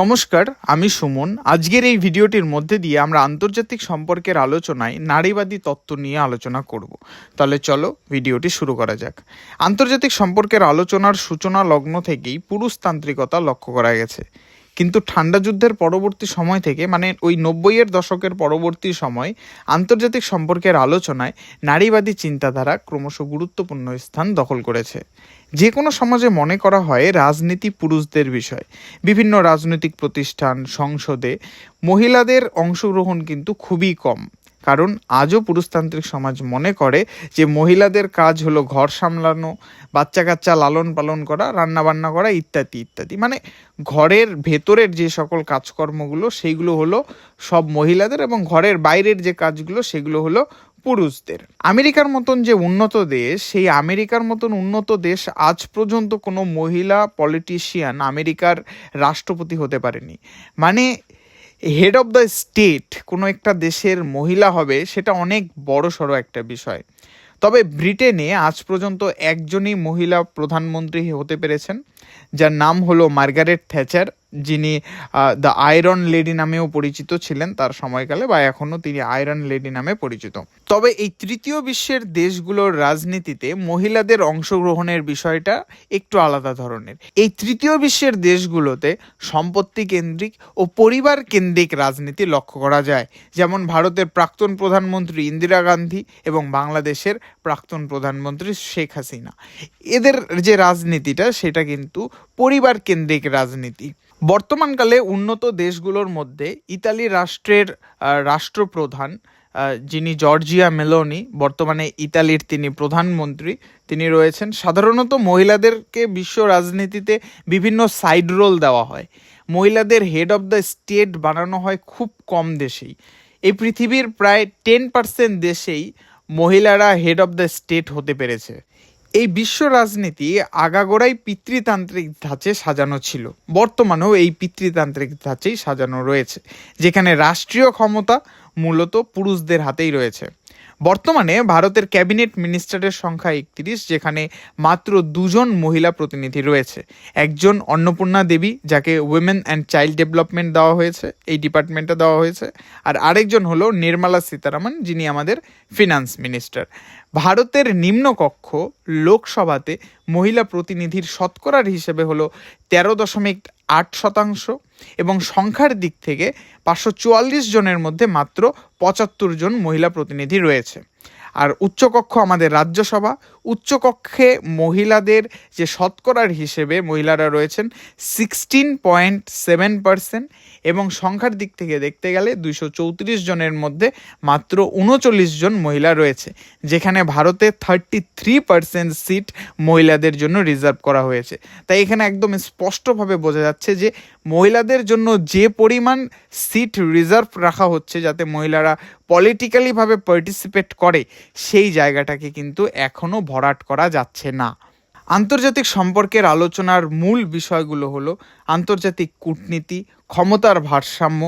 নমস্কার, আমি সুমন। আজকের এই ভিডিওটির মধ্যে দিয়ে আমরা আন্তর্জাতিক সম্পর্কের আলোচনায় নারীবাদী তত্ত্ব নিয়ে আলোচনা করব। তাহলে চলো ভিডিওটি শুরু করা যাক। আন্তর্জাতিক সম্পর্কের আলোচনার সূচনা লগ্ন থেকেই পুরুষতান্ত্রিকতা লক্ষ্য করা গেছে। কিন্তু ঠান্ডা যুদ্ধের পরবর্তী সময় থেকে মানে ওই নব্বইয়ের দশকের পরবর্তী সময়, আন্তর্জাতিক সম্পর্কের আলোচনায় নারীবাদী চিন্তাধারা ক্রমশ গুরুত্বপূর্ণ স্থান দখল করেছে। যে কোনো সমাজে মনে করা হয় রাজনীতি পুরুষদের বিষয়। বিভিন্ন রাজনৈতিক প্রতিষ্ঠান, সংসদে মহিলাদের অংশগ্রহণ কিন্তু খুবই কম। কারণ আজও পুরুষতান্ত্রিক সমাজ মনে করে যে মহিলাদের কাজ হলো ঘর সামলানো বাচ্চা কাচ্চা লালন পালন করা রান্না বান্না করা ইত্যাদি ইত্যাদি। মানে ঘরের ভেতরের যে সকল কাজকর্মগুলো, সেইগুলো হলো সব মহিলাদের এবং ঘরের বাইরের যে কাজগুলো, সেগুলো হলো পুরুষদের। আমেরিকার মতন যে উন্নত দেশ, সেই আমেরিকার মতন উন্নত দেশ আজ পর্যন্ত কোনো মহিলা পলিটিশিয়ান আমেরিকার রাষ্ট্রপতি হতে পারেনি। মানে হেড অফ দ্য স্টেট কোনো একটা দেশের মহিলা হবে, সেটা অনেক বড় সড়ো একটা বিষয়। তবে ব্রিটেনে আজ পর্যন্ত একজনই মহিলা প্রধানমন্ত্রী হতে পেরেছেন। যার নাম হলো মার্গারেট থ্যাচার, যিনি দ্য আয়রন লেডি নামেও পরিচিত ছিলেন তার সময়কালে বা এখনও তিনি আয়রন লেডি নামে পরিচিত। তবে এই তৃতীয় বিশ্বের দেশগুলোর রাজনীতিতে মহিলাদের অংশগ্রহণের বিষয়টা একটু আলাদা ধরনের। এই তৃতীয় বিশ্বের দেশগুলোতে সম্পত্তি কেন্দ্রিক ও পরিবার কেন্দ্রিক রাজনীতি লক্ষ্য করা যায়। যেমন ভারতের প্রাক্তন প্রধানমন্ত্রী ইন্দিরা গান্ধী এবং বাংলাদেশের প্রাক্তন প্রধানমন্ত্রী শেখ হাসিনা। এদের যে রাজনীতিটা, সেটা কিন্তু পরিবার কেন্দ্রিক রাজনীতি। বর্তমানকালে উন্নত দেশগুলোর মধ্যে ইতালি রাষ্ট্রের রাষ্ট্রপ্রধান যিনি জর্জিয়া মেলোনি, বর্তমানে ইতালির তিনি প্রধানমন্ত্রী, তিনি রয়েছেন। সাধারণত মহিলাদেরকে বিশ্ব রাজনীতিতে বিভিন্ন সাইড রোল দেওয়া হয়। মহিলাদের হেড অফ দ্য স্টেট বানানো হয় খুব কম দেশেই। এই পৃথিবীর প্রায় টেন পার্সেন্ট দেশেই মহিলারা হেড অব দ্য স্টেট হতে পেরেছে। এই বিশ্ব রাজনীতি আগাগোড়াই পিতৃতান্ত্রিক ধাঁচে সাজানো ছিল। বর্তমানেও এই পিতৃতান্ত্রিক ধাঁচেই সাজানো রয়েছে, যেখানে রাষ্ট্রীয় ক্ষমতা মূলত পুরুষদের হাতেই রয়েছে। বর্তমানে ভারতের ক্যাবিনেট মিনিস্টারের সংখ্যা একত্রিশ, যেখানে মাত্র দুজন মহিলা প্রতিনিধি রয়েছে। একজন অন্নপূর্ণা দেবী, যাকে উইমেন অ্যান্ড চাইল্ড ডেভেলপমেন্ট দেওয়া হয়েছে, এই ডিপার্টমেন্টটা দেওয়া হয়েছে। আর আরেকজন হলো নির্মলা সীতারামন, যিনি আমাদের ফিনান্স মিনিস্টার ভারতের নিম্নকক্ষ লোকসভাতে মহিলা প্রতিনিধির শতকরার হিসেবে হলো তেরো দশমিক আট শতাংশ এবং সংখ্যার দিক থেকে পাঁচশো চুয়াল্লিশ জনের মধ্যে মাত্র পঁচাত্তর জন মহিলা প্রতিনিধি রয়েছে। আর উচ্চকক্ষ আমাদের রাজ্যসভা। উচ্চকক্ষে মহিলাদের যে শতকরার হিসেবে মহিলারা রয়েছেন সিক্সটিন পয়েন্ট সেভেন পার্সেন্ট এবং সংখ্যার দিক থেকে দেখতে গেলে দুইশো চৌত্রিশ জনের মধ্যে মাত্র উনচল্লিশ জন মহিলা রয়েছে, যেখানে ভারতে থার্টি থ্রি পার্সেন্ট সিট মহিলাদের জন্য রিজার্ভ করা হয়েছে। তাই এখানে একদম স্পষ্টভাবে বোঝা যাচ্ছে যে মহিলাদের জন্য যে পরিমাণ সিট রিজার্ভ রাখা হচ্ছে যাতে মহিলারা পলিটিক্যালিভাবে পার্টিসিপেট করে, সেই জায়গাটাকে কিন্তু এখনও ভরাট করা যাচ্ছে না। আন্তর্জাতিক সম্পর্কের আলোচনার মূল বিষয়গুলো হলো আন্তর্জাতিক কূটনীতি, ক্ষমতার ভারসাম্য,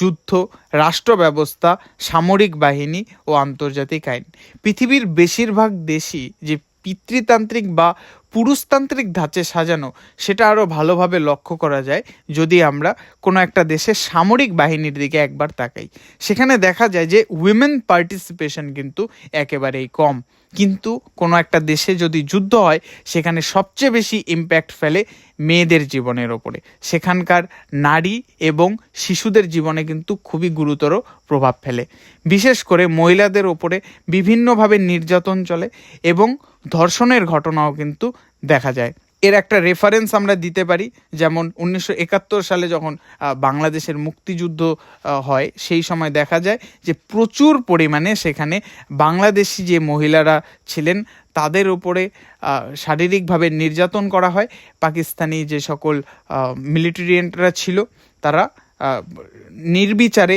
যুদ্ধ রাষ্ট্র ব্যবস্থা সামরিক বাহিনী ও আন্তর্জাতিক আইন। পৃথিবীর বেশিরভাগ দেশই যে পিতৃতান্ত্রিক বা পুরুষতান্ত্রিক ধাঁচে সাজানো, সেটা আরও ভালোভাবে লক্ষ্য করা যায় যদি আমরা কোনো একটা দেশের সামরিক বাহিনীর দিকে একবার তাকাই। সেখানে দেখা যায় যে উইমেন পার্টিসিপেশন কিন্তু একেবারেই কম। কিন্তু কোনো একটা দেশে যদি যুদ্ধ হয়, সেখানে সবচেয়ে বেশি ইম্প্যাক্ট ফেলে মেয়েদের জীবনের ওপরে। সেখানকার নারী এবং শিশুদের জীবনে কিন্তু খুবই গুরুতর প্রভাব ফেলে। বিশেষ করে মহিলাদের ওপরে বিভিন্নভাবে নির্যাতন চলে এবং ধর্ষণের ঘটনাও কিন্তু দেখা যায়। এর একটা রেফারেন্স আমরা দিতে পারি, যেমন উনিশশো একাত্তর সালে যখন বাংলাদেশের মুক্তিযুদ্ধ হয়, সেই সময় দেখা যায় যে প্রচুর পরিমাণে সেখানে বাংলাদেশি যে মহিলারা ছিলেন, তাদের উপরে শারীরিকভাবে নির্যাতন করা হয়। পাকিস্তানি যে সকল মিলিটারিয়ানরা ছিল, তারা নির্বিচারে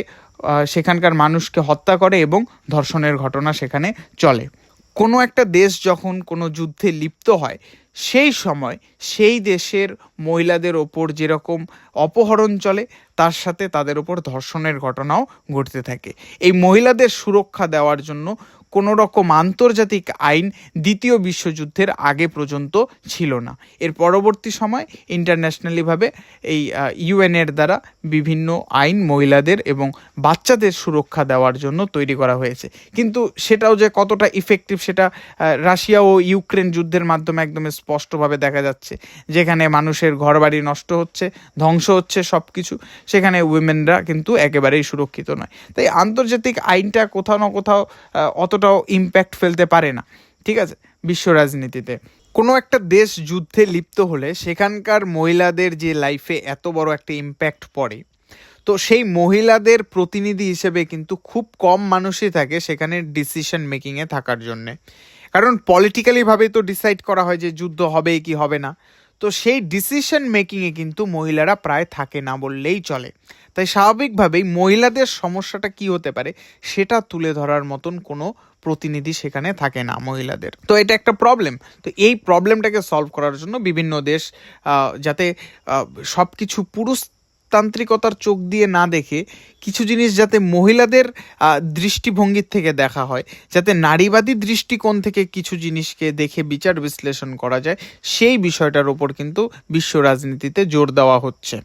সেখানকার মানুষকে হত্যা করে এবং ধর্ষণের ঘটনা সেখানে চলে। কোনো একটা দেশ যখন কোনো যুদ্ধে লিপ্ত হয়, সেই সময় সেই দেশের মহিলাদের ওপর যেরকম অপহরণ চলে, তার সাথে তাদের ওপর ধর্ষণের ঘটনাও ঘটতে থাকে। এই মহিলাদের সুরক্ষা দেওয়ার জন্য কোনো রকম আন্তর্জাতিক আইন দ্বিতীয় বিশ্বযুদ্ধের আগে পর্যন্ত ছিল না। এর পরবর্তী সময় ইন্টারন্যাশনালিভাবে এই ইউএনের দ্বারা বিভিন্ন আইন মহিলাদের এবং বাচ্চাদের সুরক্ষা দেওয়ার জন্য তৈরি করা হয়েছে। কিন্তু সেটাও যে কতটা ইফেক্টিভ সেটা রাশিয়া ও ইউক্রেন যুদ্ধের মাধ্যমে একদম স্পষ্টভাবে দেখা যাচ্ছে। যেখানে মানুষের ঘরবাড়ি নষ্ট হচ্ছে ধ্বংস হচ্ছে সব কিছু সেখানে উইমেনরা কিন্তু একেবারেই সুরক্ষিত নয়। তাই আন্তর্জাতিক আইনটা কোথাও না কোথাও আহ, অতটাও ইম্প্যাক্ট ফেলতে পারে না। ঠিক আছে? বিশ্ব রাজনীতিতে। কোনো একটা দেশ যুদ্ধে লিপ্ত হলে সেখানকার মহিলাদের যে লাইফে এত বড় একটা ইম্প্যাক্ট পড়ে, তো সেই মহিলাদের প্রতিনিধি হিসেবে কিন্তু খুব কম মানুষই থাকে সেখানে ডিসিশন মেকিংয়ে থাকার জন্যে। কারণ পলিটিক্যালিভাবে তো ডিসাইড করা হয় যে যুদ্ধ হবে কি হবে না। তো সেই ডিসিশন মেকিংয়ে কিন্তু মহিলারা প্রায় থাকে না বললেই চলে। তাই স্বাভাবিকভাবেই মহিলাদের সমস্যাটা কি হতে পারে সেটা তুলে ধরার মতন কোনো প্রতিনিধি সেখানে থাকে না মহিলাদের। তো এটা একটা প্রবলেম তো এই প্রবলেমটাকে সলভ করার জন্য বিভিন্ন দেশ যাতে সব কিছু পুরুষ তান্ত্রিকতার চোখ দিয়ে না দেখে কিছু জিনিস যাতে মহিলাদের দৃষ্টিভঙ্গির থেকে দেখা হয়, যাতে নারীবাদী দৃষ্টিকোণ থেকে কিছু জিনিসকে দেখে বিচার বিশ্লেষণ করা যায়, সেই বিষয়টার ওপর কিন্তু বিশ্ব রাজনীতিতে জোর দেওয়া হচ্ছে।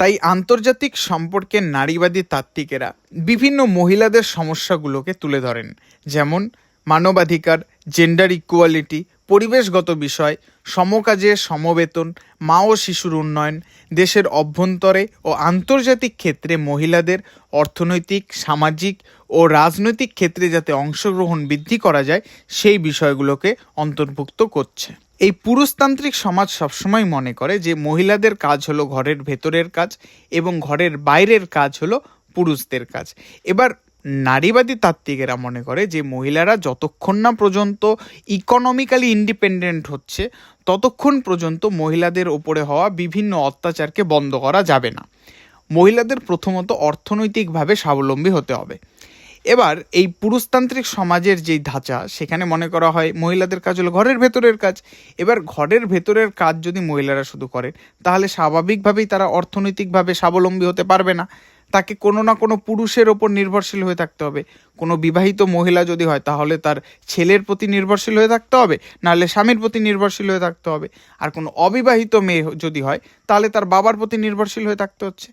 তাই আন্তর্জাতিক সম্পর্কের নারীবাদী তাত্ত্বিকেরা বিভিন্ন মহিলাদের সমস্যাগুলোকে তুলে ধরেন। যেমন, মানবাধিকার জেন্ডার ইকুয়ালিটি পরিবেশগত বিষয়, সমকাজে সমবেতন, মা ও শিশুর উন্নয়ন, দেশের অভ্যন্তরে ও আন্তর্জাতিক ক্ষেত্রে মহিলাদের অর্থনৈতিক, সামাজিক ও রাজনৈতিক ক্ষেত্রে যাতে অংশগ্রহণ বৃদ্ধি করা যায়, সেই বিষয়গুলোকে অন্তর্ভুক্ত করছে। এই পুরুষতান্ত্রিক সমাজ সবসময় মনে করে যে মহিলাদের কাজ হলো ঘরের ভেতরের কাজ এবং ঘরের বাইরের কাজ হলো পুরুষদের কাজ। এবার নারীবাদী তাত্ত্বিকেরা মনে করে যে মহিলারা যতক্ষণ না পর্যন্ত ইকোনমিক্যালি ইন্ডিপেন্ডেন্ট হচ্ছে, ততক্ষণ পর্যন্ত মহিলাদের ওপরে হওয়া বিভিন্ন অত্যাচারকে বন্ধ করা যাবে না। মহিলাদের প্রথমত অর্থনৈতিকভাবে স্বাবলম্বী হতে হবে। এবার এই পুরুষতান্ত্রিক সমাজের যেই ধাঁচা, সেখানে মনে করা হয় মহিলাদের কাজ হলো ঘরের ভেতরের কাজ। এবার ঘরের ভেতরের কাজ যদি মহিলারা শুধু করেন, তাহলে স্বাভাবিকভাবেই তারা অর্থনৈতিকভাবে স্বাবলম্বী হতে পারবে না। তাকে কোনো না কোনো পুরুষের ওপর নির্ভরশীল হয়ে থাকতে হবে। কোনো বিবাহিত মহিলা যদি হয়, তাহলে তার ছেলের প্রতি নির্ভরশীল হয়ে থাকতে হবে, নাহলে স্বামীর প্রতি নির্ভরশীল হয়ে থাকতে হবে। আর কোনো অবিবাহিত মেয়ে যদি হয়, তাহলে তার বাবার প্রতি নির্ভরশীল হয়ে থাকতে হচ্ছে।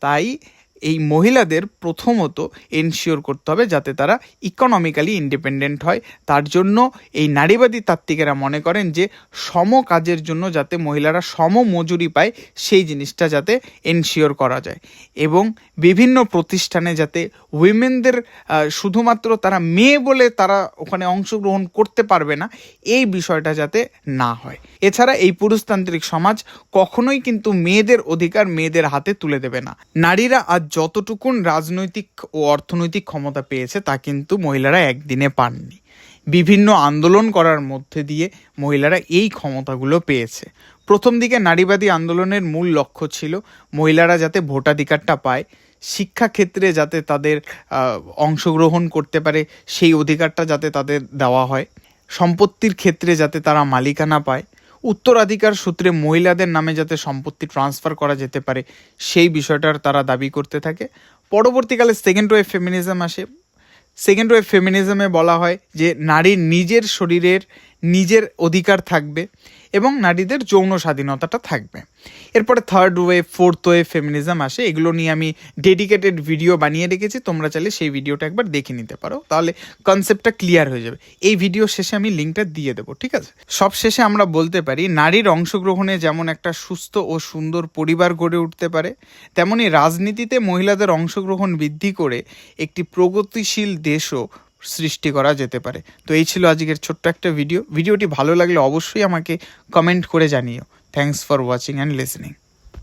তাই এই মহিলাদের প্রথমত এনশিওর করতে হবে যাতে তারা ইকোনমিক্যালি ইন্ডিপেন্ডেন্ট হয়। তার জন্য এই নারীবাদী তাত্ত্বিকেরা মনে করেন যে সম কাজের জন্য যাতে মহিলারা সম মজুরি পায়, সেই জিনিসটা যাতে এনশিওর করা যায়। এবং বিভিন্ন প্রতিষ্ঠানে যাতে উইমেনদের শুধুমাত্র তারা মেয়ে বলে তারা ওখানে অংশগ্রহণ করতে পারবে না, এই বিষয়টা যাতে না হয়। এছাড়া এই পুরুষতান্ত্রিক সমাজ কখনোই কিন্তু মেয়েদের অধিকার মেয়েদের হাতে তুলে দেবে না। নারীরা আজ যতটুকুন রাজনৈতিক ও অর্থনৈতিক ক্ষমতা পেয়েছে, তা কিন্তু মহিলারা একদিনে পাননি। বিভিন্ন আন্দোলন করার মধ্যে দিয়ে মহিলারা এই ক্ষমতাগুলো পেয়েছে। প্রথম দিকে নারীবাদী আন্দোলনের মূল লক্ষ্য ছিল মহিলারা যাতে ভোটাধিকারটা পায় শিক্ষাক্ষেত্রে যাতে তাদের অংশগ্রহণ করতে পারে, সেই অধিকারটা যাতে তাদের দেওয়া হয়। সম্পত্তির ক্ষেত্রে যাতে তারা মালিকানা পায়। উত্তরাধিকার সূত্রে মহিলাদের নামে যাতে সম্পত্তি ট্রান্সফার করা যেতে পারে, সেই বিষয়টার তারা দাবি করতে থাকে। পরবর্তীকালে সেকেন্ড ওয়েভ ফেমিনিজম আসে। সেকেন্ড ওয়েভ ফেমিনিজমে বলা হয় যে নারীর নিজের শরীরের নিজের অধিকার থাকবে। এবং নারীদের যৌন স্বাধীনতাটা থাকবে। এরপরে third wave fourth wave feminism আসে। এগুলো নিয়ে আমি ডেডিকেটেড ভিডিও বানিয়ে রেখেছি। তোমরা চাইলে সেই ভিডিওটা একবার দেখে নিতে পারো। তাহলে কনসেপ্টটা ক্লিয়ার হয়ে যাবে। এই ভিডিও শেষে আমি লিঙ্কটা দিয়ে দেবো, ঠিক আছে? সব শেষে আমরা বলতে পারি, নারীর অংশগ্রহণে যেমন একটা সুস্থ ও সুন্দর পরিবার গড়ে উঠতে পারে, তেমনি রাজনীতিতে মহিলাদের অংশগ্রহণ বৃদ্ধি করে একটি প্রগতিশীল দেশও সৃষ্টি করা যেতে পারে। তো এই ছিল আজকের ছোট্ট একটা ভিডিও। ভিডিওটি ভালো লাগলে অবশ্যই আমাকে কমেন্ট করে জানিও। Thanks for watching and listening